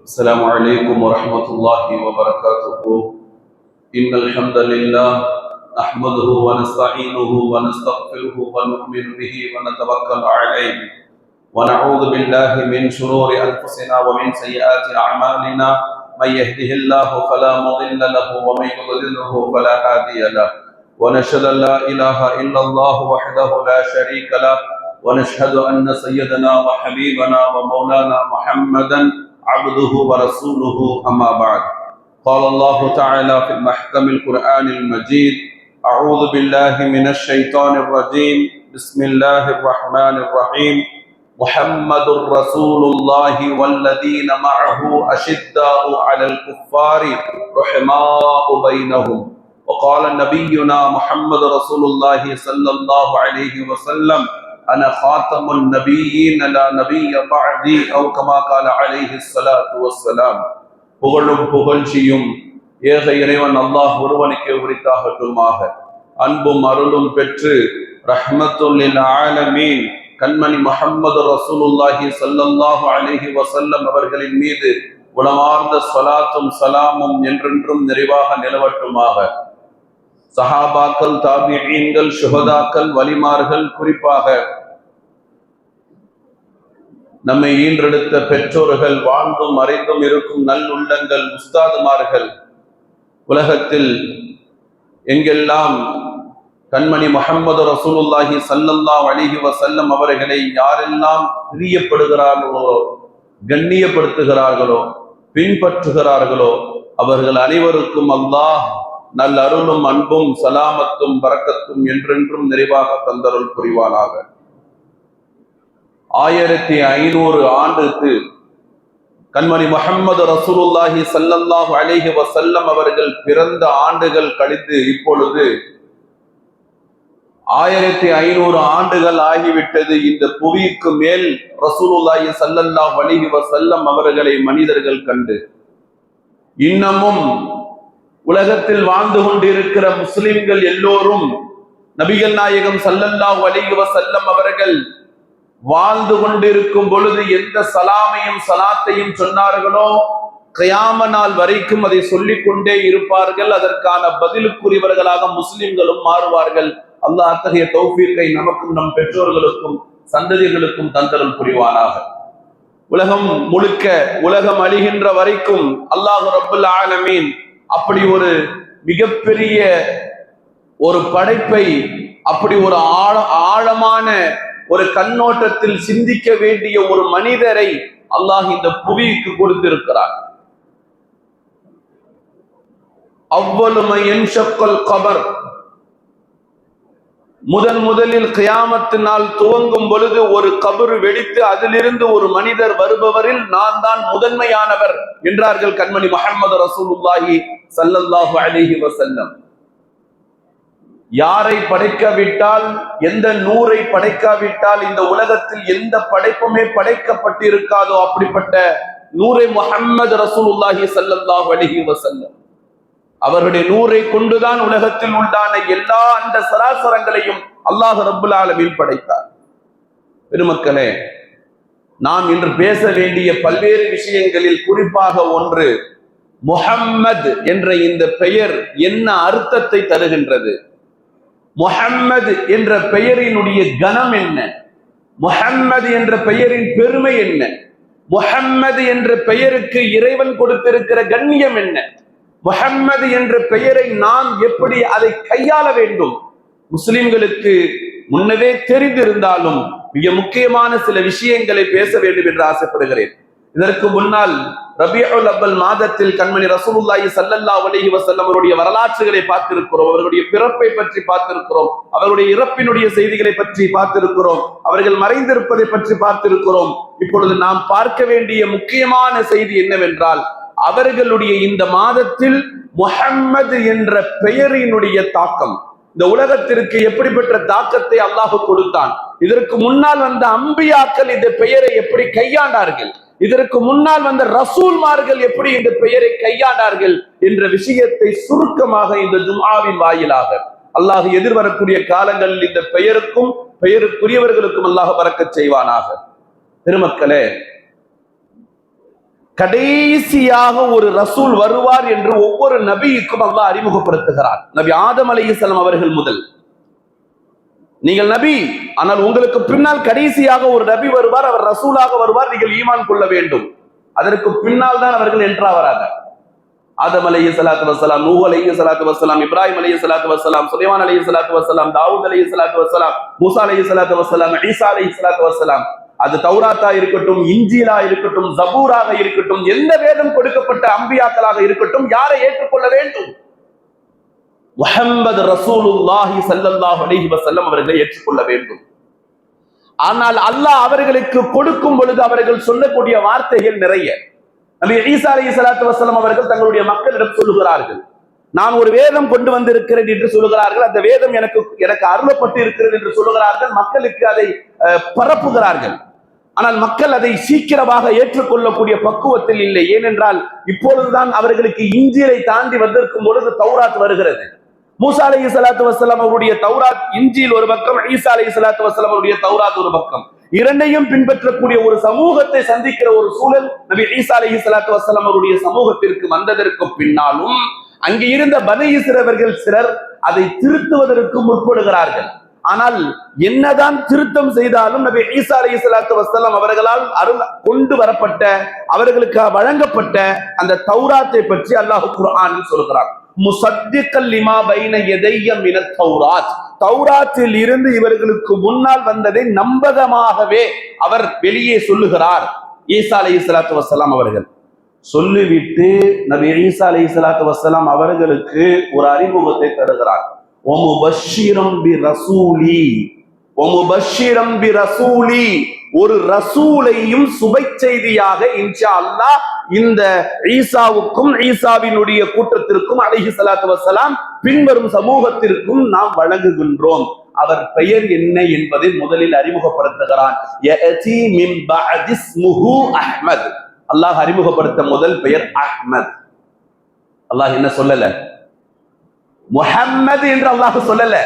السلام عليكم ورحمة الله وبركاته إن الحمد لله نحمده ونستعينه ونستغفره ونؤمن به ونتوكل عليه ونعوذ بالله من شرور أنفسنا ومن سيئات أعمالنا من يهده الله فلا مضل له ومن يضلله فلا هادي له۔ ونشهد أن لا إله إلا الله وحده لا شريك له۔ ونشهد أن سيدنا وحبيبنا ومولانا محمدا عبده ورسوله أما بعد. قال الله تعالى في المحكم القرآن المجيد أعوذ بالله من الشيطان الرجيم بسم الله الرحمن الرحيم. محمد رسول الله والذين معه أشداء على الكفار رحماء بينهم. وقال نبينا محمد رسول الله صلى الله عليه وسلم أنا خاتم النبيين لا نبي بعدي أو كما قال عليه الصلاة والسلام புகழும் புகழ்ச்சியும் ஏக இறைவன் அல்லாஹ் ஒருவனுக்கே உரித்தாகட்டுமாக அன்பும் அருளும் பெற்று ரஹ்மத்துல்லில் ஆலமீன் கண்மணி முஹம்மது ரசூலுல்லாஹி ஸல்லல்லாஹு அலைஹி வஸல்லம் அவர்களின் மீது உளமார்ந்த ஸலாத்தும் சலாமும் என்றென்றும் நிறைவாக நிலவட்டுமாக சஹாபாக்கள் தாபியீன்கள் சுஹதாக்கள் வலிமார்கள் குறிப்பாக நம்மை ஈன்றெடுத்த பெற்றோர்கள் வாழ்ந்தும் மறைந்தும் இருக்கும் நல்லுள்ளங்கள் உஸ்தாதுமார்கள். உலகத்தில் எங்கெல்லாம் கண்மணி முகமது ரசூலுல்லாஹி ஸல்லல்லாஹு அலைஹி வஸல்லம் அவர்களை யாரெல்லாம் பிரியப்படுகிறார்களோ கண்ணியப்படுத்துகிறார்களோ பின்பற்றுகிறார்களோ அவர்கள் அனைவருக்கும் அல்லாஹ் நல்ல அருளும் அன்பும் சலாமத்தும் பறக்கத்தும் என்றென்றும் நிறைவாக தந்தருள் புரிவானாக. ஆயிரத்தி ஐநூறு ஆண்டுக்கு கண்மணி முகமது ரசூலுல்லாஹி சல்லல்லாஹு அலிஹி வசல்லம் அவர்கள் பிறந்த ஆண்டுகள் கழித்து இப்பொழுது ஆயிரத்தி ஐநூறு ஆண்டுகள் ஆகிவிட்டது. இந்த புவிக்கு மேல் ரசூலுல்லாஹி சல்லல்லாஹ் அலிஹி வசல்லம் அவர்களை மனிதர்கள் கண்டு இன்னமும் உலகத்தில் வாழ்ந்து கொண்டிருக்கிற முஸ்லிம்கள் எல்லோரும் நபிகள் நாயகம் சல்லல்லாஹு அலிஹி வசல்லம் அவர்கள் வாழ்ந்து கொண்டிருக்கும் பொழுது எந்த சலாமையும் சலாத்தையும் சொன்னார்களோ கயாம நாள் வரைக்கும் அதை சொல்லிக் கொண்டே இருப்பார்கள். அதற்கான பதிலுக்குரியவர்களாக முஸ்லிம்களும் மாறுவார்கள். அல்லாஹ் அத்தகைய தௌஃபீக்கை நமக்கும் நம் பெற்றோர்களுக்கும் சந்ததிகளுக்கும் தந்தரும் புரிவானாக. உலகம் முழுக்க உலகம் அழிகின்ற வரைக்கும் அல்லாஹ் ரபுல் ஆலமீன் அப்படி ஒரு மிகப்பெரிய ஒரு படைப்பை அப்படி ஒரு ஆழ ஆழமான ஒரு கண்ணோட்டத்தில் சிந்திக்க வேண்டிய ஒரு மனிதரை அல்லாஹ் இந்த புவிக்கு கொடுத்திருக்கிறார் அவ்வளுமை கபர். முதன் முதலில் கியாமத்து நாள் துவங்கும் பொழுது ஒரு கபரு வெடித்து அதிலிருந்து ஒரு மனிதர் வருபவரில் நான் தான் முதன்மையானவர் என்றார்கள் கண்மணி முகமது ரசூலுல்லாஹி சல்லல்லாஹு அலிஹி வசல்லம் யாரை படைக்காவிட்டால் எந்த நூரை படைக்காவிட்டால் இந்த உலகத்தில் எந்த படைப்புமே படைக்கப்பட்டிருக்காதோ அப்படிப்பட்ட நூரை முகம்மது ரசூலுல்லாஹி சல்லாஹ் அலிஹி வசல்லம் அவருடைய நூரை கொண்டுதான் உலகத்தில் உண்டான எல்லா அந்த சராசரங்களையும் அல்லாஹ் ரபுல் ஆலமில் படைத்தார். பெருமக்களே நாம் இன்று பேச வேண்டிய பல்வேறு விஷயங்களில் குறிப்பாக ஒன்று முஹம்மது என்ற இந்த பெயர் என்ன அர்த்தத்தை தருகின்றது? முஹம்மது என்ற பெயரினுடைய கனம் என்ன? முஹம்மது என்ற பெயரின் பெருமை என்ன? முஹம்மது என்ற பெயருக்கு இறைவன் கொடுத்திருக்கிற கண்ணியம் என்ன? முஹம்மது என்ற பெயரை நாம் எப்படி அதை கையாள வேண்டும்? முஸ்லிம்களுக்கு முன்னவே தெரிந்திருந்தாலும் மிக முக்கியமான சில விஷயங்களை பேச வேண்டும் என்று ஆசைப்படுகிறேன். இதற்கு முன்னால் ரபியுல் அவ்வல் மாதத்தில் கண்மணி ரசூலுல்லாஹி சல்லல்லா அலைஹி வசல்லம் அவருடைய வரலாற்றுகளை பார்த்திருக்கிறோம். அவர்களுடைய பிறப்பை பற்றி பார்த்திருக்கிறோம். அவருடைய இறப்பினுடைய செய்திகளை பற்றி பார்த்திருக்கிறோம். அவர்கள் மறைந்திருப்பதை பற்றி பார்த்திருக்கிறோம். இப்பொழுது நாம் பார்க்க வேண்டிய முக்கியமான செய்தி என்னவென்றால் அவர்களுடைய இந்த மாதத்தில் முஹம்மது என்ற பெயரினுடைய தாக்கம். இந்த உலகத்திற்கு எப்படிப்பட்ட தாக்கத்தை அல்லாஹ் கொடுத்தான். இதற்கு முன்னால் வந்த அம்பியாக்கள் இந்த பெயரை எப்படி கையாண்டார்கள்? இதற்கு முன்னால் வந்த ரசூல்மார்கள் எப்படி இந்த பெயரை கையாண்டார்கள் என்ற விஷயத்தை சுருக்கமாக இந்த ஜும்ஆவின் வாயிலாக. அல்லாஹ் எதிர்வரக்கூடிய காலங்களில் இந்த பெயருக்கும் பெயருக்குரியவர்களுக்கும் அல்லாஹ் பறக்க செய்வானாக. பெருமக்களே கடைசியாக ஒரு ரசூல் வருவார் என்று ஒவ்வொரு நபிக்கும் அல்லாஹ் அறிமுகப்படுத்துகிறார் நபி ஆதம் அலையம் அவர்கள் முதல். நீங்கள் நபி ஆனால் உங்களுக்கு பின்னால் கடைசியாக ஒரு நபி வருவார் அவர் ரசூலாக வருவார் நீங்கள் ஈமான் கொள்ள வேண்டும். அதற்கு பின்னால் தான் அவர்கள் என்றாவராக ஆதம் அலைய சலாத்து வசலாம் நூ அலைய சலாத்து வசலாம் இப்ராஹிம் அலைய சலாத்து வசலாம் சுலைமான் அலைய சலாத்து வசலாம் தாவூத் அலைய சலாத்து வசலாம் மூசா அலைய சலாத்து வசலாம் ஈசா அலைய சலாத்து வசலாம் அது தௌராத்தா இருக்கட்டும் இஞ்சிலா இருக்கட்டும் ஜபூராக இருக்கட்டும் எந்த வேதம் கொடுக்கப்பட்ட அம்பியாக்களாக இருக்கட்டும் யாரை ஏற்றுக்கொள்ள வேண்டும்? முஹம்மது ரசூலுல்லாஹி சல்லல்லாஹு அலைஹி வஸல்லம் அவர்களை ஏற்றுக்கொள்ள வேண்டும். ஆனால் அல்லாஹ் அவர்களுக்கு கொடுக்கும் பொழுது அவர்கள் சொல்லக்கூடிய வார்த்தைகள் நிறைய. நபி ஈசா அலி சலாத்து வசலம் அவர்கள் தங்களுடைய மக்களிடம் சொல்லுகிறார்கள். நான் ஒரு வேதம் கொண்டு வந்திருக்கிறேன் என்று சொல்லுகிறார்கள். அந்த வேதம் எனக்கு எனக்கு அருளப்பட்டு இருக்கிறது என்று சொல்லுகிறார்கள். மக்களுக்கு அதை அஹ், பரப்புகிறார்கள். ஆனால் மக்கள் அதை சீக்கிரமாக ஏற்றுக்கொள்ளக்கூடிய பக்குவத்தில் இல்லை. ஏனென்றால் இப்பொழுதுதான் அவர்களுக்கு இஞ்சிலை தாண்டி வந்திருக்கும் பொழுது தௌராத் வருகிறது. மூசா அலி சலாத்து வசலாம் அவருடைய தௌராத் இஞ்சியில் ஒரு பக்கம் ஈசா அலி சலாத்து வசலாம் அவருடைய தௌராத் ஒரு பக்கம். இரண்டையும் பின்பற்றக்கூடிய ஒரு சமூகத்தை சந்திக்கிற ஒரு சூழல் நபி ஈசா அலி சலாத்து வசலாம் அவருடைய சமூகத்திற்கு வந்ததற்கு பின்னாலும் அங்கே இருந்த பனி சிறவர்கள் சிலர் அதை திருத்துவதற்கு முற்படுகிறார்கள். ஆனால் என்னதான் திருத்தம் செய்தாலும் நபி ஈசா அலி சலாத்து வசலாம் அவர்களால் அருள் கொண்டு வரப்பட்ட அவர்களுக்கு வழங்கப்பட்ட அந்த தௌராத்தை பற்றி அல்லாஹ் குர்ஆனில் சொல்கிறார் முசத்திக்கல் லிமா பைன எதைய மின தௌராத். தௌராத்தில் இருந்து இவர்களுக்கு முன்னால் வந்ததை நம்பகமாகவே அவர் வெளியே சொல்லுகிறார். ஈசா அலை சலாத்து வசலாம் அவர்கள். சொல்லிவிட்டு நபி ஈசா அலை சலாத்து வசலாம் அவர்களுக்கு ஒரு அறிமுகத்தை தருகிறார். ஒமுபஷிரம் பி ரசூலி ஒமுபஷிரம் பி ரசூலி ஒரு ரசூலையும் சுபை செய்தியாக இன்ஷா அல்லாஹ் இந்த ஈசாவுக்கும் ஈசாவினுடைய கூட்டத்திற்கும் அலஹி சலாத்து வசலாம் பின்வரும் சமூகத்திற்கும் நாம் வழங்குகின்றோம். அவர் பெயர் என்ன என்பதை முதலில் அறிமுகப்படுத்துகிறான். மின் அஹ்மத். அல்லாஹ் அறிமுகப்படுத்த முதல் பெயர் அஹ்மத். அல்லாஹ் என்ன சொல்லல? முஹம்மது என்று அல்லாஹ் சொல்லல.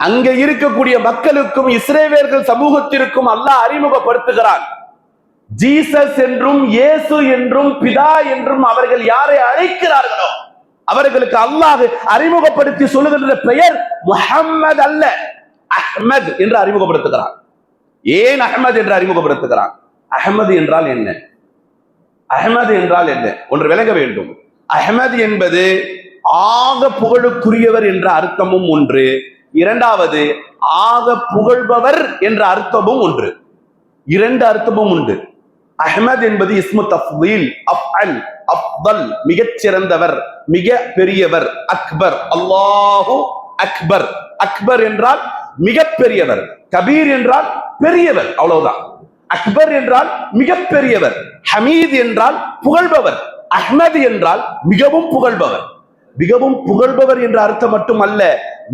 அங்க இருக்கக்கூடிய மக்களுக்கும் இஸ்ரேவேர்கள் சமூகத்திற்கும் அல்லாஹ் அறிமுகப்படுத்துகிறான். ஜீசஸ் என்றும் இயேசு என்றும் பிதா என்றும் அவர்கள் யாரை அழைக்கிறார்களோ அவர்களுக்கு அல்லாஹ் அறிமுகப்படுத்தி சொல்லுகின்ற பெயர் முஹம்மது அல்ல அஹ்மத் என்று அறிமுகப்படுத்துகிறான். ஏன் அஹ்மத் என்று அறிமுகப்படுத்துகிறான்? அஹ்மது என்றால் என்ன? அஹ்மது என்றால் என்ன? ஒன்று விளங்க வேண்டும். அஹ்மது என்பது ஆக புகழுக்குரியவர் என்ற அர்த்தமும் ஒன்று. இரண்டாவது ஆக புகழ்பவர் என்ற அர்த்தமும் ஒன்று இரண்டு அர்த்தமும் உண்டு. அஹமத் என்பது இஸ்மு தஃதீல் அஃஅல் அஃபல் மிகச் சிறந்தவர் மிக பெரியவர் அக்பர் அல்லாஹு அக்பர். அக்பர் என்றால் மிக பெரியவர் கபீர் என்றால் பெரியவர் அவ்வளவுதான். அக்பர் என்றால் மிக பெரியவர் ஹமீத் என்றால் புகழ்பவர் அஹ்மத் என்றால் மிகவும் புகழ்பவர். மிகவும் புகழ்பவர் என்ற அர்த்தம் மட்டுமல்ல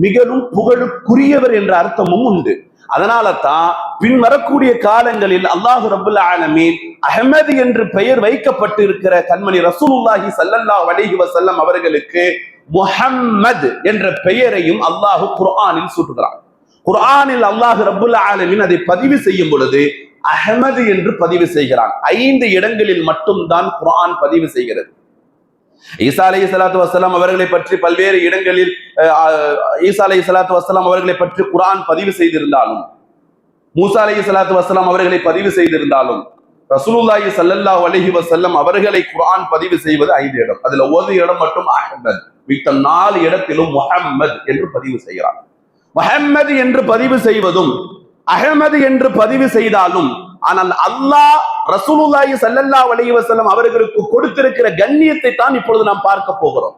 மிகவும் புகழுக்குரியவர் என்ற அர்த்தமும் உண்டு. அதனால தான் பின் வரக்கூடிய காலங்களில் அல்லாஹு ரபுல் ஆலமீன் அஹமது என்று பெயர் வைக்கப்பட்டு இருக்கிற கண்மணி ரசூலுல்லாஹி சல்லல்லா அலைஹி வசல்லம் அவர்களுக்கு முஹம்மது என்ற பெயரையும் அல்லாஹு குர்ஆனில் சூட்டுகிறான். குர்ஆனில் அல்லாஹு ரபுல் ஆலமீன் அதை பதிவு செய்யும் பொழுது அஹமது என்று பதிவு செய்கிறான். ஐந்து இடங்களில் மட்டும்தான் குர்ஆன் பதிவு செய்கிறது. ஈசா அலை சலாத்து வசலாம் அவர்களை பற்றி பல்வேறு இடங்களில் ஈசா அலை சலாத்து வசலாம் அவர்களை பற்றி குரான் பதிவு செய்திருந்தாலும் மூசா அலை சலாத்து வசலாம் அவர்களை பதிவு செய்திருந்தாலும் ரசூலுல்லாஹி சல்லல்லா அலஹி வசல்லம் அவர்களை குரான் பதிவு செய்வது ஐந்து இடம். அதுல ஒரு இடம் மட்டும் அஹ்மத். மித்த நாலு இடத்திலும் முஹம்மது என்று பதிவு செய்கிறார் முஹம்மது என்று பதிவு செய்வதும் அகமது என்று பதிவு செய்தாலும் ஆனால் அல்லாஹ் ரசூலுல்லாஹி ஸல்லல்லாஹு அலைஹி வஸல்லம் அவர்களுக்கு கொடுத்திருக்கிற கண்ணியத்தை தான் இப்பொழுது நாம் பார்க்க போகிறோம்.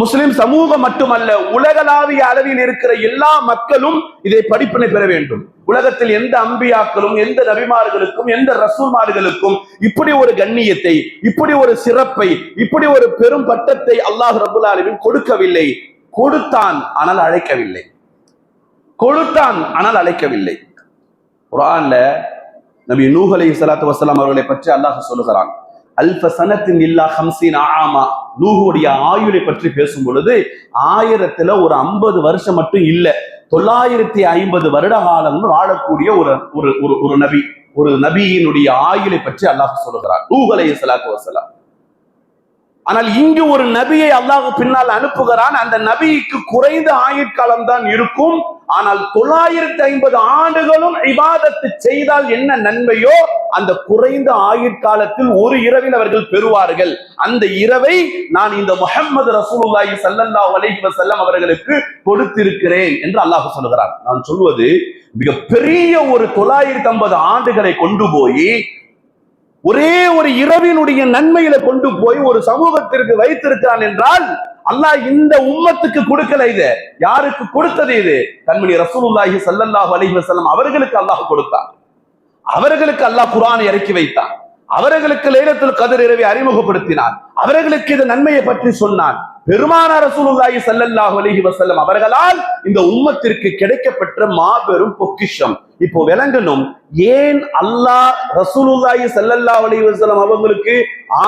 முஸ்லிம் சமூகம் மட்டுமல்ல உலகளாவிய அளவில் இருக்கிற எல்லா மக்களும் இதை படிப்பினை பெற வேண்டும். உலகத்தில் எந்த அம்பியாக்களும் எந்த நபிமார்களுக்கும் எந்த ரசூல்மார்களுக்கும் இப்படி ஒரு கண்ணியத்தை இப்படி ஒரு சிறப்பை இப்படி ஒரு பெரும் பட்டத்தை அல்லாஹ் ரபுல் ஆலமீன் கொடுக்கவில்லை. கொடுத்தான் ஆனால் அழைக்கவில்லை. கொடுத்தான் ஆனால் அழைக்கவில்லை. குரான்ல நபி நூஹ் சலாத்து வசலாம் வஸலாம் அவர்களை பற்றி அல்லாஹ் சொல்லுகிறான். அல்ப சனத்தின் இல்லா ஹம்சீன் ஆமா நூஹுடைய ஆயுளை பற்றி பேசும் பொழுது ஆயிரத்துல ஒரு ஐம்பது வருஷம் மட்டும் இல்ல தொள்ளாயிரத்தி ஐம்பது வருட காலம் வாழக்கூடிய ஒரு ஒரு ஒரு ஒரு நபி ஒரு நபியினுடைய ஆயுளை பற்றி அல்லாஹ் சொல்லுகிறான். நூகலை சலாத்து வசலாம் ஆனால் இங்கு ஒரு நபியை அல்லாஹ் பின்னால் அனுப்புகிறான். அந்த நபிக்கு குறைந்த ஆயுட்காலம் தான் இருக்கும். ஆனால் தொள்ளாயிரத்தி ஐம்பது ஆண்டுகளும் இபாதத்து செய்தால் என்ன நன்மையோ? அந்த குறைந்த ஆயுட்காலத்தில் ஒரு இரவில் அவர்கள் பெறுவார்கள். அந்த இரவை நான் இந்த முகமது ரசூலுல்லாஹி ஸல்லல்லாஹு அலைஹி வஸல்லம் அவர்களுக்கு கொடுத்திருக்கிறேன் என்று அல்லாஹ் சொல்கிறான் நான் சொல்வது மிக பெரிய ஒரு தொள்ளாயிரத்தி ஐம்பது ஆண்டுகளை கொண்டு போய் ஒரே ஒரு இரவினுடைய நன்மையில கொண்டு போய் ஒரு சமூகத்திற்கு வைத்திருக்கிறான் என்றால் அல்லாஹ் இந்த உம்மத்துக்கு கொடுக்கல இது. யாருக்கு கொடுத்தது இது? கண்மணி ரசூலுல்லாஹி சல்லல்லாஹு அலைஹி வஸல்லம் அவர்களுக்கு அல்லாஹ் கொடுத்தான். அவர்களுக்கு அல்லாஹ் குரானை இறக்கி வைத்தான். அவர்களுக்கு லைலத்துல் கதிர் இரவை அறிமுகப்படுத்தினான். அவர்களுக்கு இது நன்மையை பற்றி சொன்னான். பெருமானார் ரசூலுல்லாஹி சல்லல்லாஹு அலைஹி வஸல்லம் அவர்களால் இந்த உம்மத்திற்கு கிடைக்கப்பெற்ற மாபெரும் பொக்கிஷம். இப்போ விளங்கணும் ஏன் அல்லாஹ் ரசூலுல்லாஹி சல்லல்லாஹு அலைஹி வஸல்லம் அவங்களுக்கு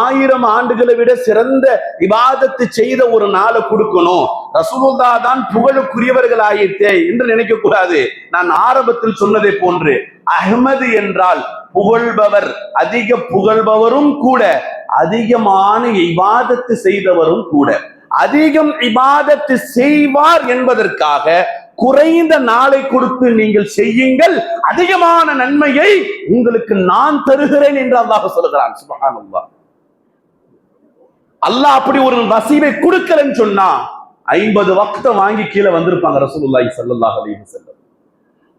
ஆயிரம் ஆண்டுகளை விட சிறந்த இபாதத்து செய்த ஒரு நாளை கொடுக்கணும்? ரசூலுல்லா தான் புகழுக்குரியவர்கள் ஆயிட்டே என்று நினைக்க கூடாது நான் ஆரம்பத்தில் சொன்னதை போன்று அஹ்மது என்றால் புகழ்பவர் அதிக புகழ்பவரும் கூட அதிகமான இவாதத்து செய்தவரும் கூட. அதிகம் இபாதத்து செய்வார் என்பதற்காக குறைந்த நாளை கொடுத்து நீங்கள் செய்யுங்கள். அதிகமான நன்மையை உங்களுக்கு நான் தருகிறேன் என்று அல்லாஹ் சொல்லுகிறான் சுபகான் அல்லாஹ் அப்படி ஒரு நசீபை கொடுக்கலன்னு சொன்னா ஐம்பது வக்த வாங்கி கீழே வந்திருப்பாங்க ரசூலுல்லாஹி சல்லாஹ் அலி வஸல்லம்.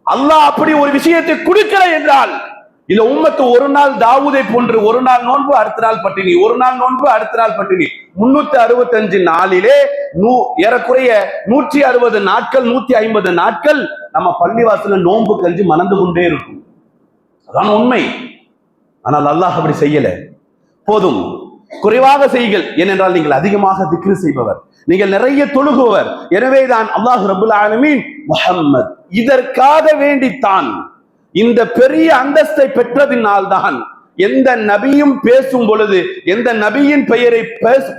அல்லாஹ் அப்படி ஒரு விஷயத்தை கொடுக்கல என்றால் இந்த உம்மத்து ஒரு நாள் தாவூதை போன்று ஒரு நாள் நோன்பு அடுத்த நாள் பட்டினி ஒரு நாள் நோன்பு அடுத்த நாள் பட்டினி. முன்னூத்தி அறுபத்தஞ்சு நாளிலே நூ ஏறக்குறைய நூற்றி அறுபது நாட்கள் நூத்தி ஐம்பது நாட்கள் நம்ம பள்ளிவாசல நோன்பு கஞ்சி மணந்து கொண்டே இருக்கும். அதான் உண்மை. ஆனால் அல்லாஹ் அப்படி செய்யல. போதும். குறைவாக செய்கள் ஏனென்றால் நீங்கள் அதிகமாக திக்ரு செய்பவர். நீங்கள் நிறைய தொழுகுவர் எனவேதான் அல்லாஹ் ரபுல் ஆலமீன் முஹம்மத். இதற்காக வேண்டித்தான். இந்த பெரிய அந்தஸ்தை பெற்றதினால்தான் எந்த நபியும் பேசும் பொழுது எந்த நபியின் பெயரை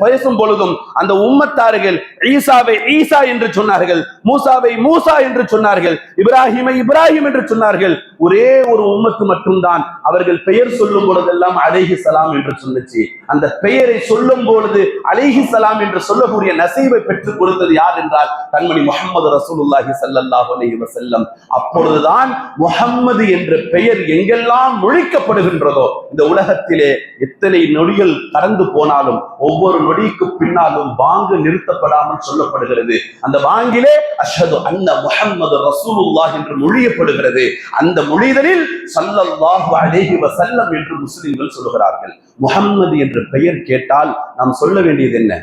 பேசும் பொழுதும் அந்த உம்மத்தார்கள் ஈசாவை ஈசா என்று சொன்னார்கள் மூசாவை மூசா என்று சொன்னார்கள் இப்ராஹிமை இப்ராஹிம் என்று சொன்னார்கள். ஒரே ஒரு உம்மத்து மட்டும்தான் அவர்கள் பெயர் சொல்லும் பொழுதெல்லாம் அலைஹி சலாம் என்று சொன்னச்சு. அந்த பெயரை சொல்லும் பொழுது அலைஹி சலாம் என்று சொல்லக்கூடிய நசீவை பெற்றுக் கொடுத்தது யார் என்றால் தன்மணி முகமது ரசூலுல்லாஹி ஸல்லல்லாஹு அலைஹி செல்லம் அப்பொழுதுதான் முகம்மது என்ற பெயர் எங்கெல்லாம் முழிக்கப்படுகின்றதோ இந்த உலகத்திலே எத்தனை நொடிகள் கடந்து போனாலும் ஒவ்வொரு நொடிக்கு பின்னாலும் வாங்கு நிறுத்தப்படாமல் சொல்லப்படுகிறது. அந்த வாங்கிலே அஷ்ஹது அன்ன முஹம்மது ரசூலுல்லாஹ் என்று மொழியப்படுகிறது. அந்த மொழிதலில் சல்லல்லாஹு அலேஹி வசல்லம் என்று முஸ்லிம்கள் சொல்லுகிறார்கள். முகம்மது என்ற பெயர் கேட்டால் நாம் சொல்ல வேண்டியது என்ன?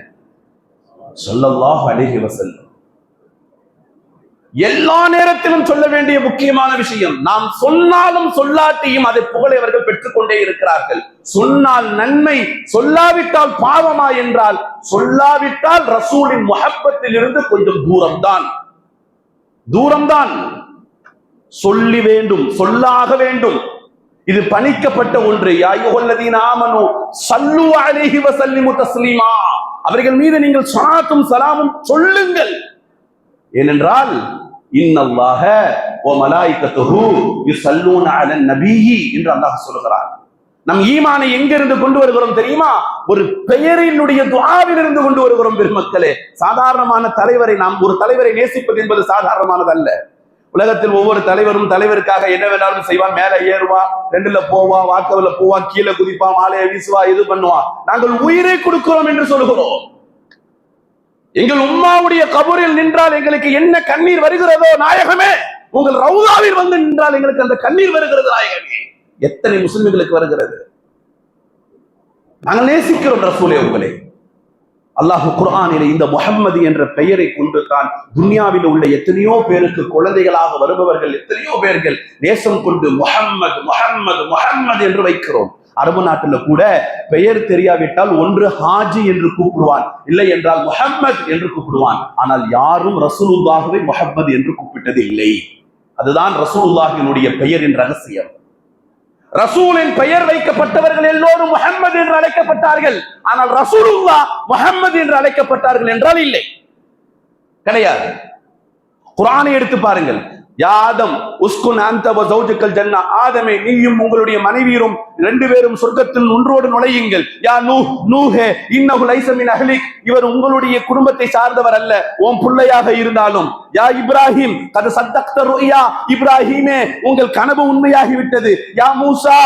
சொல்லல்லாஹு அலேஹி வசல்லம் எல்லா நேரத்திலும் சொல்ல வேண்டிய முக்கியமான விஷயம் நாம் சொன்னாலும் சொல்லாட்டியும் அதை புகழை அவர்கள் பெற்றுக்கொண்டே இருக்கிறார்கள். சொன்னால் நன்மை சொல்லாவிட்டால் பாவமா என்றால் சொல்லாவிட்டால் ரசூலின் முகப்பத்தில் இருந்து கொஞ்சம் தூரம்தான். தூரம்தான். சொல்லி வேண்டும் சொல்லாக வேண்டும். இது பணிக்கப்பட்ட ஒன்று. யாயுகல்லதீன் ஆமனு சல்லு அலிஹி வசல்லிமு தஸ்லீமா. அவர்கள் மீது நீங்கள் சனாத்தும் சலாமும் சொல்லுங்கள். ஏனென்றால் இன்னல்லாக ஓ மலாய்கத்துஹு யுஸல்லூன அலன் நபியி என்று அல்லாஹ் சொல்கிறார் நம் ஈமானை எங்கிருந்து கொண்டு வருகிறோம் தெரியுமா? ஒரு பெயரினுடைய துஆவிலிருந்து கொண்டு வருகிறோம் பெருமக்களே சாதாரணமான தலைவரை நாம் ஒரு தலைவரை நேசிப்பது என்பது சாதாரணமானது அல்ல உலகத்தில் ஒவ்வொரு தலைவரும் தலைவருக்காக என்ன வேணாலும் செய்வான். மேல ஏறுவான் ரெண்டுல போவா வாக்கவுல போவா கீழே குதிப்பான் மாலையை வீசுவா இது பண்ணுவான் நாங்கள் உயிரை கொடுக்கிறோம் என்று சொல்கிறோம். எங்கள் உம்மாவுடைய கபூரில் நின்றால் எங்களுக்கு என்ன கண்ணீர் வருகிறதோ நாயகமே உங்கள் ரவுதாவில் வந்து நின்றால் எங்களுக்கு அந்த கண்ணீர் வருகிறது நாயகமே. எத்தனை முஸ்லிம்களுக்கு வருகிறது? நாங்கள் நேசிக்கிறோம் ரசூலே உங்களே. அல்லாஹ் குர்ஆனிலே இந்த முகம்மது என்ற பெயரை கொண்டு தான் துன்யாவில் உள்ள எத்தனையோ பேருக்கு குழந்தைகளாக வருபவர்கள் எத்தனையோ பேர்கள் நேசம் கொண்டு முகம்மது முகம்மது முகம்மது என்று வைக்கிறோம். அரபு நாட்டுல கூட பெயர் தெரியாவிட்டால் ஒன்று ஹாஜி என்று கூப்பிடுவான் இல்லை என்றால் முஹம்மது என்று கூப்பிடுவான். ஆனால் யாரும் ரசூலுல்லாஹுவை முஹம்மது என்று கூப்பிட்டது இல்லை அதுதான் ரசூலுல்லாஹினுடைய பெயரின் ரகசியம். ரசூலின் பெயர் வைக்கப்பட்டவர்கள் எல்லோரும் முஹம்மது என்று அழைக்கப்பட்டார்கள். ஆனால் ரசூலுல்லா முஹம்மது என்று அழைக்கப்பட்டார்கள் என்றால் இல்லை. கிடையாது. குரானை எடுத்து பாருங்கள். யாதம் உஸ்குன் அந்த சௌஜுக்கல் ஜன்னா. ஆதமே நீயும் உங்களுடைய மனைவியரும் ரெண்டு பேரும் சொர்க்கத்தில் ஒன்றோடு நுழையுங்கள். யா நூ நூஹே இன்னஹு லைஸ மின் அஹ்லிக். இவர் உங்களுடைய குடும்பத்தை சார்ந்தவர் அல்ல ஓம் பிள்ளையாக இருந்தாலும். யா இப்ராஹிம் கத சத்தக்த ருயா இப்ராஹிமே உங்கள் கனவு உண்மையாகிவிட்டது. யா மூசா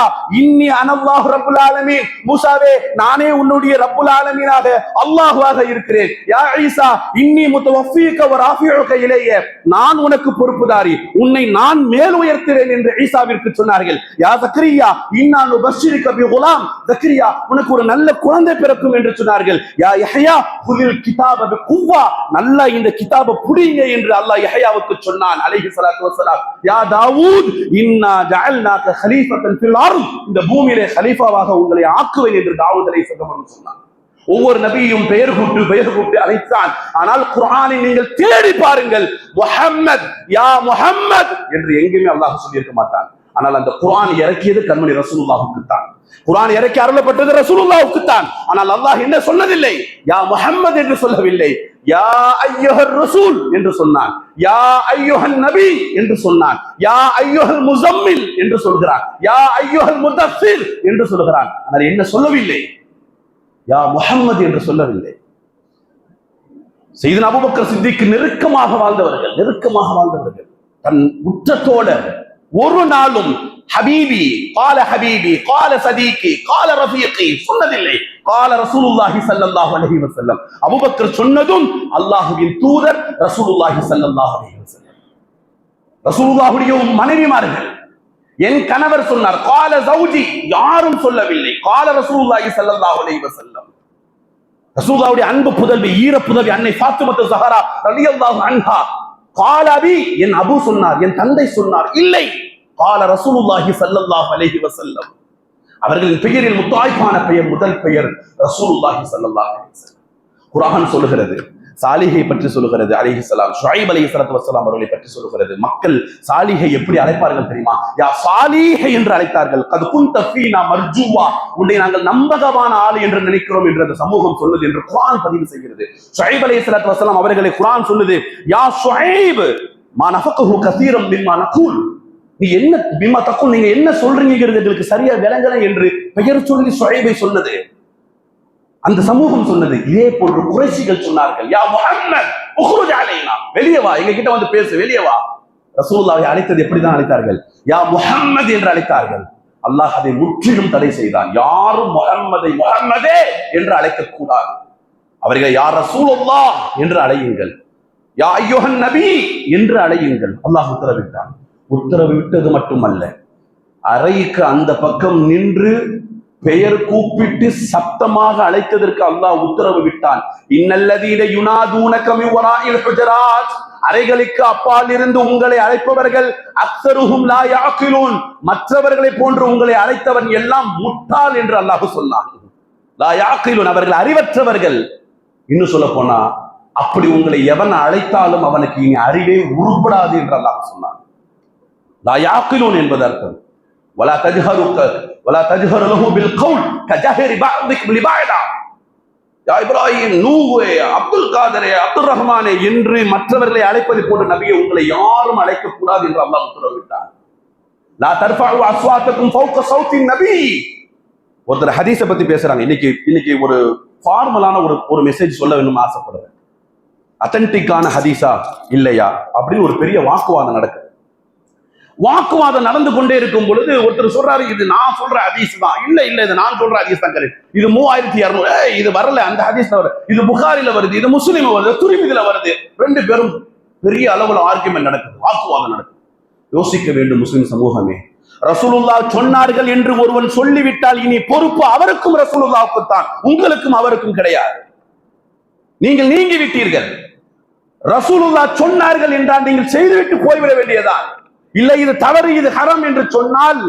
இன்னி அனல்லாஹ் ரப்புல் ஆலமீன். மூசாவே நானே உன்னுடைய ரப்புல் ஆலமீனாக அல்லாஹ்வாக இருக்கிறேன். யா ஈசா இன்னி முத்தவஃபீக வ ராஃபிஉக இலைய நான் உனக்கு பொறுப்புதாரி. உன்னை நான் மேல் உயர்த்துவேன் என்று ஈசாவிற்கு சொன்னார்கள். யா சக்ரியா இன்னா நுபஷ்ஷிருக பி குலாம் ஜக்கரியா உனக்கு ஒரு நல்ல குழந்தை பிறக்கும் என்று சொன்னார்கள். யா யஹ்யா குதில் கிதாப குவ்வா. நல்லா இந்த கிதாப புடிங்க என்று அல்லாஹ் யஹ்யாவுக்கு சொன்னான் அலைஹி ஸலாத்து வஸலாம் யா தாவூத் இன்னா ஜஅல்நாக கலீஃபத்தன் ஃபில் அர்த். இந்த பூமியிலே கலீஃபாவாக உங்களை ஆக்குவேன் என்று தாவூத் அலைஹிஸ்ஸலாம் சொன்னான். ஒவ்வொரு நபியையும் பெயர் கூட்டு பெயர் கூட்டு அழைத்தான். ஆனால் குரானை நீங்கள் தேடி பாருங்கள் முஹம்மத் யா முஹம்மத் என்று எங்கேயுமே அல்லாஹ் சொல்லியிருக்க மாட்டான். ஆனால் அந்த குரான் இறக்கியது கண்மணி ரசூலுல்லாஹுக்கு தான். குரான் இறக்கி அருளப்பட்டது ரசூலுல்லாஹுக்கு தான். ஆனால் அல்லாஹ் என்ன சொன்னதில்லை? யா முஹம்மத் என்று சொல்லவில்லை. யா ஐயுஹர் ரசூல் என்று சொன்னான். யா ஐயோஹன் நபி என்று சொன்னான். யா ஐயுஹல் முசம்மில் என்று சொல்கிறான். யா ஐயுஹல் முதஃபில் என்று சொல்கிறான். ஆனால் என்ன சொல்லவில்லை? யா முஹம்மது என்று சொல்லவில்லை. செய்தன் அபுபக்கர் சித்திக்கு நெருக்கமாக வாழ்ந்தவர்கள் நெருக்கமாக வாழ்ந்தவர்கள் தன் உற்றத்தோட ஒரு நாளும் ஹபீபி கால ஹபீபி கால சதீகி கால ரஃபீகி சொன்னதில்லை. கால ரசூலுல்லாஹி ஸல்லல்லாஹு அலைஹி வஸல்லம். அபூபக்கர் சொன்னதும் அல்லாஹ்வின் தூதர் ரசூலுல்லாஹி ஸல்லல்லாஹு அலைஹி வஸல்லம். ரசூலுல்லாஹுடைய மனைவிமார்கள் என் கணவர் சொன்னார் கால ஜௌஜி யாரும் சொல்லவில்லை. கால ரசூலுல்லாஹி ஸல்லல்லாஹு அலைஹி வஸல்லம். ரசூலுல்லாஹுடைய அன்பு புதல்வி ஈர புதல்வி அன்னை ஃபாத்திமத்து ஸஹரா ரலியல்லாஹு அன்ஹா கால அபி என் அபு சொன்னார் என் தந்தை சொன்னார் இல்லை. கால ரசூலுல்லாஹி ஸல்லல்லாஹு அலைஹி வஸல்லம் அவர்களின் பெயரில் முத்தாய்ப்பான பெயர் முதல் பெயர் ரசூலுல்லாஹி ஸல்லல்லாஹு அலைஹி வஸல்லம் குர்ஆன் சொல்லுகிறது சாலிகை பற்றி சொல்லுகிறது. அலிஹிசலாம் ஷுஐப் அலி சலத்து வசலாம் அவர்களை பற்றி சொல்லுகிறது. மக்கள் சாலிகை எப்படி அழைப்பார்கள் தெரியுமா? யா சாலிகை என்று அழைத்தார்கள். கது குந்த ஃபீனா மர்ஜூவா. உன்னை நாங்கள் நம்பகமான ஆள் என்று நினைக்கிறோம் என்று அந்த சமூகம் சொல்லுது என்று குரான் பதிவு செய்கிறது. ஷுஐப் அலி சலத்து வசலாம் அவர்களை குரான் சொல்லுது யா ஷுஐப் மா நஃபகஹு கசீரம் மிம்மா நகூல். நீ என்ன பிம்மா தக்கும் நீங்க என்ன சொல்றீங்கிறது எங்களுக்கு சரியா விளங்கல என்று பெயர் சொல்லி சுழைவை சொன்னது. அந்த சமூகம் சொன்னது இதே போன்று குறைசிகள் சொன்னார்கள் யா முஹம்மத் உஹ்ருஜ் அலைனா வெளியே வா எங்க கிட்ட வந்து பேசு வெளியே வா. ரசூலுல்லாஹை அழைத்தது எப்படிதான் அழைத்தார்கள்? யா முஹம்மத் என்று அழைத்தார்கள். அல்லாஹ் அதை முற்றிலும் தடை செய்தான். யாரும் முகம்மதை முகம்மதே என்று அழைக்க கூடாது அவர்களை யார் ரசூலுல்லா என்று அழையுங்கள். யா ஐயோஹன் நபி என்று அழையுங்கள். அல்லாஹ் உத்தரவிட்டான். உத்தரவு விட்டது மட்டுமல்ல. அறைக்கு அந்த பக்கம் நின்று பெயர் கூப்பிட்டு சத்தமாக அழைத்ததற்கு அல்லாஹ் உத்தரவு விட்டான். இன்னல்லதீன யுனாதூனகமி வராயில் ஹுஜராத். அறைகளுக்கு அப்பால் இருந்து உங்களை அழைப்பவர்கள் அக்சருகும் லா யாக்கிலூன் மற்றவர்களை போன்று உங்களை அழைத்தவன் எல்லாம் முட்டாள் என்று அல்லாஹ் சொன்னான். லா யாக்கிலூன் அவர்கள் அறிவற்றவர்கள். இன்னும் சொல்ல போனா அப்படி உங்களை எவன் அழைத்தாலும் அவனுக்கு இனி அறிவே உருப்படாது என்று அல்லாஹ் சொன்னான். லா யாக்கிலூன் என்பது அர்த்தம் வலா தஜ்ஹருக்க ولا تجهر له بالقول كجهر بعضكم لبعض யா இப்ராஹிம் நூவே அப்துல் காதரே அப்துல் ரஹ்மானே என்று மற்றவர்களை அழைப்பதை போன்ற நபியை உங்களை யாரும் அழைக்க கூடாது என்று அல்லாஹ் உத்தரவிட்டார் லா தர்ஃபஉ அஸ்வாத்தக்கும் ஃபௌக சௌத்தின் நபி ஒருத்தர் ஹதீஸை பத்தி பேசுறாங்க இன்னைக்கு இன்னைக்கு ஒரு ஃபார்மலான ஒரு ஒரு மெசேஜ் சொல்ல வேணும்னு ஆசைப்படுறேன் அத்தன்டிக்கான ஹதீஸா இல்லையா அப்படின்னு ஒரு பெரிய வாக்குவாதம் நடக்குது வாக்குவாதம் நடந்து கொண்டே இருக்கும் பொழுது ஒருத்தர் சொல்றாரு இது நான் சொல்ற ஹதீஸ் தான். இல்ல இல்ல இது நான் சொல்ற ஹதீஸ் தான் correct. இது மூவாயிரத்தி இரநூறு இது வரல அந்த ஹதீஸ் வருது. இது புகாரில வருது இது முஸ்லீம் வருது துருமிதில வருது. ரெண்டு பேரும் பெரிய அளவுல ஆர்குமெண்ட் நடக்குது வாக்குவாதம் நடக்குது. யோசிக்க வேண்டும் முஸ்லிம் சமூகமே. ரசூலுல்லா சொன்னார்கள் என்று ஒருவன் சொல்லிவிட்டால் இனி பொறுப்பு அவருக்கும் ரசூலுல்லாவுக்கு தான் உங்களுக்கும் அவருக்கும் கிடையாது. நீங்கள் நீங்கி விட்டீர்கள் ரசூலுல்லா சொன்னார்கள் என்றால் நீங்கள் செய்துவிட்டு போய்விட வேண்டியதான் இல்லை இது தவறு இது ஹரம் என்று சொன்னால்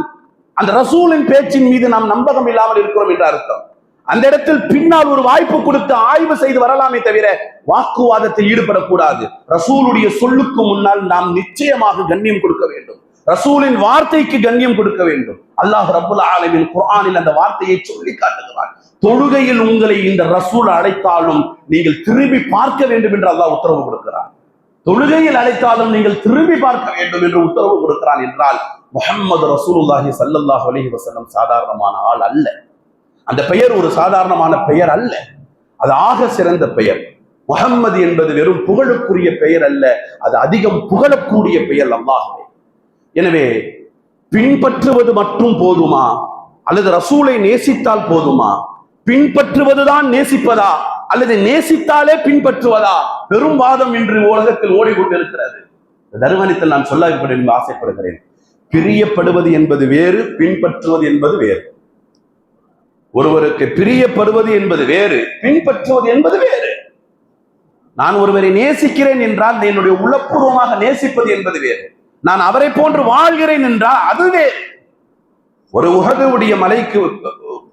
அந்த ரசூலின் பேச்சின் மீது நாம் நம்பகம் இல்லாமல் இருக்கிறோம் என்று அர்த்தம். அந்த இடத்தில் பின்னால் ஒரு வாய்ப்பு கொடுத்து ஆய்வு செய்து வரலாமே தவிர வாக்குவாதத்தில் ஈடுபடக்கூடாது. ரசூலுடைய சொல்லுக்கு முன்னால் நாம் நிச்சயமாக கண்ணியம் கொடுக்க வேண்டும். ரசூலின் வார்த்தைக்கு கண்ணியம் கொடுக்க வேண்டும். அல்லாஹ் ரபுல் ஆலமின் குரானில் அந்த வார்த்தையை சொல்லி காட்டுகிறார் தொழுகையில் உங்களை இந்த ரசூல் அழைத்தாலும் நீங்கள் திரும்பி பார்க்க வேண்டும் என்று அல்லாஹ் உத்தரவு கொடுக்கிறார் தொழுகையில் அழைத்தாலும் நீங்கள் திரும்பி பார்க்க வேண்டும் என்று உத்தரவு கொடுக்கிறான் என்றால் முகமது ரசூலுல்லாஹி ஸல்லல்லாஹு அலஹி வஸல்லம் சாதாரணமான ஆள் அல்ல. அந்த பெயர் ஒரு சாதாரணமான பெயர் அல்ல. அது ஆக சிறந்த பெயர். முகம்மது என்பது வெறும் புகழுக்குரிய பெயர் அல்ல அது அதிகம் புகழக்கூடிய பெயர் அல்லாஹே எனவே பின்பற்றுவது மட்டும் போதுமா? அல்லது ரசூலை நேசித்தால் போதுமா? பின்பற்றுவதுதான் நேசிப்பதா? அல்லது நேசித்தாலே பின்பற்றுவதா? பெரும் வாதம் இன்று உலகத்தில் ஓடிக்கொண்டிருக்கிறது. இந்த நான் சொல்ல ஆசைப்படுகிறேன். பிரியப்படுவது என்பது வேறு பின்பற்றுவது என்பது வேறு. ஒருவருக்கு பிரியப்படுவது என்பது வேறு பின்பற்றுவது என்பது வேறு. நான் ஒருவரை நேசிக்கிறேன் என்றால் என்னுடைய உள்ளபூர்வமாக நேசிப்பது என்பது வேறு. நான் அவரை போன்று வாழ்கிறேன் என்றால் அது வேறு. ஒரு உகதுடைய மலைக்கு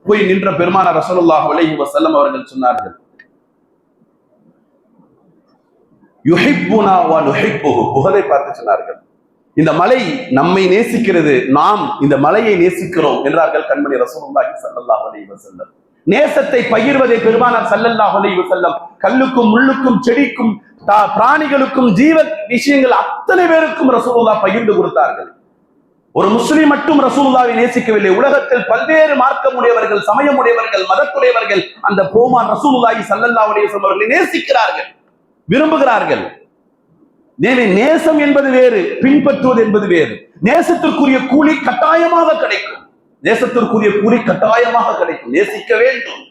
போய் நின்ற பெருமான ரசோல்லாஹ் அலைஹி வசல்லம் அவர்கள் சொன்னார்கள் யுஹிப்புனா வா நுஹிப்புஹு புகழை பார்த்து சொன்னார்கள். இந்த மலை நம்மை நேசிக்கிறது நாம் இந்த மலையை நேசிக்கிறோம் என்றார்கள் கண்மணி ரசூலுல்லாஹி ஸல்லல்லாஹு அலைஹி வஸல்லம். நேசத்தை பகிர்வதை பெருமானார் ஸல்லல்லாஹு அலைஹி வஸல்லம். கல்லுக்கும் முள்ளுக்கும் செடிக்கும் பிராணிகளுக்கும் ஜீவ விஷயங்கள் அத்தனை பேருக்கும் ரசூலுல்லாஹ் பகிர்ந்து கொடுத்தார்கள். ஒரு முஸ்லிம் மட்டும் ரசூலுல்லாவை நேசிக்கவில்லை. உலகத்தில் பல்வேறு மார்க்கமுடையவர்கள் சமயமுடையவர்கள் மதத்துடையவர்கள் அந்த போமான் ரசூலுல்லாஹி ஸல்லல்லாஹு அலைஹி வஸல்லம் அவர்களை நேசிக்கிறார்கள். விரும்புகிறார்கள். எனவே நேசம் என்பது வேறு பின்பற்றுவது என்பது வேறு. நேசத்திற்குரிய கூலி கட்டாயமாக கிடைக்கும். நேசத்திற்குரிய கூலி கட்டாயமாக கிடைக்கும். நேசிக்க வேண்டும்.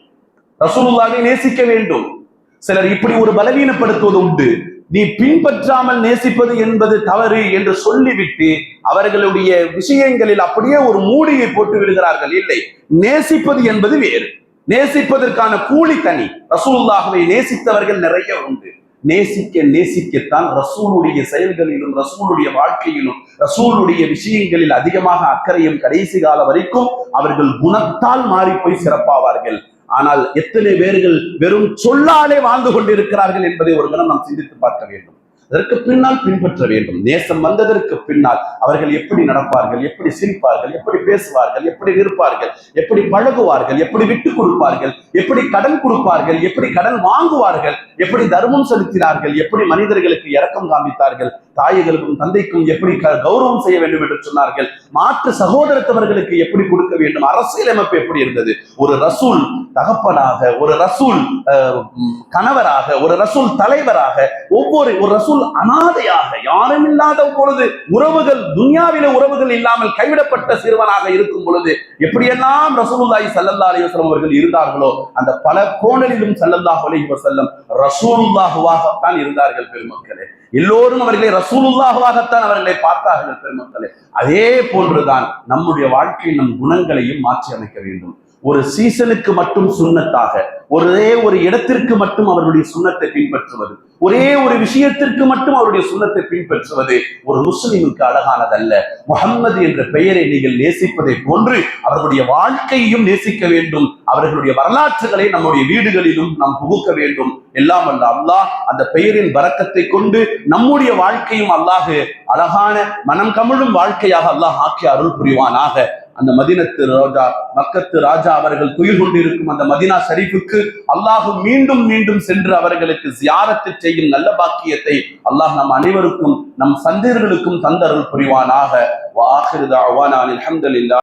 ரசூலுல்லாவை நேசிக்க வேண்டும். சிலர் இப்படி ஒரு பலவீனப்படுத்துவது உண்டு. நீ பின்பற்றாமல் நேசிப்பது என்பது தவறு என்று சொல்லிவிட்டு அவர்களுடைய விஷயங்களில் அப்படியே ஒரு மூடியை போட்டு விடுகிறார்கள். இல்லை நேசிப்பது என்பது வேறு. நேசிப்பதற்கான கூலி தனி. ரசூலுல்லாஹவை நேசித்தவர்கள் நிறைய உண்டு. நேசிக்க நேசிக்கத்தான் ரசூலுடைய செயல்களிலும் ரசூலுடைய வாழ்க்கையிலும் ரசூலுடைய விஷயங்களில் அதிகமாக அக்கறையும் கடைசி காலம் வரைக்கும் அவர்கள் குணத்தால் மாறி போய் சிறப்பாவார்கள். ஆனால் எத்தனை பேர்கள் வெறும் சொல்லாலே வாழ்ந்து கொண்டிருக்கிறார்கள் என்பதை ஒரு கணம் நாம் சிந்தித்து பார்க்க வேண்டும். அதற்கு பின்னால் பின்பற்ற வேண்டும். நேசம் வந்ததற்கு பின்னால் அவர்கள் எப்படி நடப்பார்கள் எப்படி சிரிப்பார்கள் எப்படி பேசுவார்கள் எப்படி நிற்பார்கள் எப்படி பழகுவார்கள் எப்படி விட்டு கொடுப்பார்கள் எப்படி கடன் கொடுப்பார்கள் எப்படி கடன் வாங்குவார்கள் எப்படி தர்மம் செலுத்தினார்கள் எப்படி மனிதர்களுக்கு இரக்கம் காமித்தார்கள் தாய்களுக்கும் தந்தைக்கும் எப்படி கௌரவம் செய்ய வேண்டும் என்று சொன்னார்கள் மாற்று சகோதரத்தவர்களுக்கு எப்படி கொடுக்க வேண்டும் அரசியலமைப்பு எப்படி இருந்தது ஒரு ரசூல் தகப்பனாக ஒரு ரசூல் கணவராக ஒரு ரசூல் தலைவராக ஒவ்வொரு ஒரு ரசூல் அனாதையாக யாரும் இல்லாத பொழுது உறவுகள் துன்யாவில உறவுகள் இல்லாமல் கைவிடப்பட்ட சிறுவனாக இருக்கும் பொழுது எப்படியெல்லாம் ரசூலுல்லாஹி சல்லல்லா அலிவசலம் அவர்கள் இருந்தார்களோ அந்த பல கோணலிலும் சல்லல்லாஹ் அலி வசல்லம் ரசூலுல்லாஹுவாகத்தான் இருந்தார்கள் பெருமக்களே. எல்லோரும் அவர்களை ரசூலுல்லாஹுவாகத்தான் அவர்களை பார்த்தார்கள் பெருமக்களே. அதே போன்றுதான் நம்முடைய வாழ்க்கையின் நம் குணங்களையும் மாற்றி அமைக்க வேண்டும். ஒரு சீசனுக்கு மட்டும் சுண்ணத்தாக ஒரே ஒரு இடத்திற்கு மட்டும் அவருடைய சுண்ணத்தை பின்பற்றுவது ஒரே ஒரு விஷயத்திற்கு மட்டும் அவருடைய சுண்ணத்தை பின்பற்றுவது ஒரு முஸ்லிமுக்கு அழகானதல்ல. முகம்மது என்ற பெயரை நீங்கள் நேசிப்பதை போன்று அவர்களுடைய வாழ்க்கையையும் நேசிக்க வேண்டும். அவர்களுடைய வரலாற்றுகளை நம்முடைய வீடுகளிலும் நாம் புகுக்க வேண்டும். எல்லாம் அல்ல அல்லாஹ் அந்த பெயரின் வரக்கத்தை கொண்டு நம்முடைய வாழ்க்கையும் அல்லாஹு அழகான மனம் கமிழும் வாழ்க்கையாக அல்லாஹ் ஆக்கி அருள் புரிவானாக. அந்த மதினத்து ரோஜா மக்கத்து ராஜா அவர்கள் துயில் கொண்டிருக்கும் அந்த மதினா ஷரீஃபுக்கு அல்லாஹு மீண்டும் மீண்டும் சென்று அவர்களுக்கு ஜியாரத்து செய்யும் நல்ல பாக்கியத்தை அல்லாஹ் நம் அனைவருக்கும் நம் சந்தேர்களுக்கும் தந்தருள் புரிவானாக. வாஹிருதா தாவானா அலமதுல்லா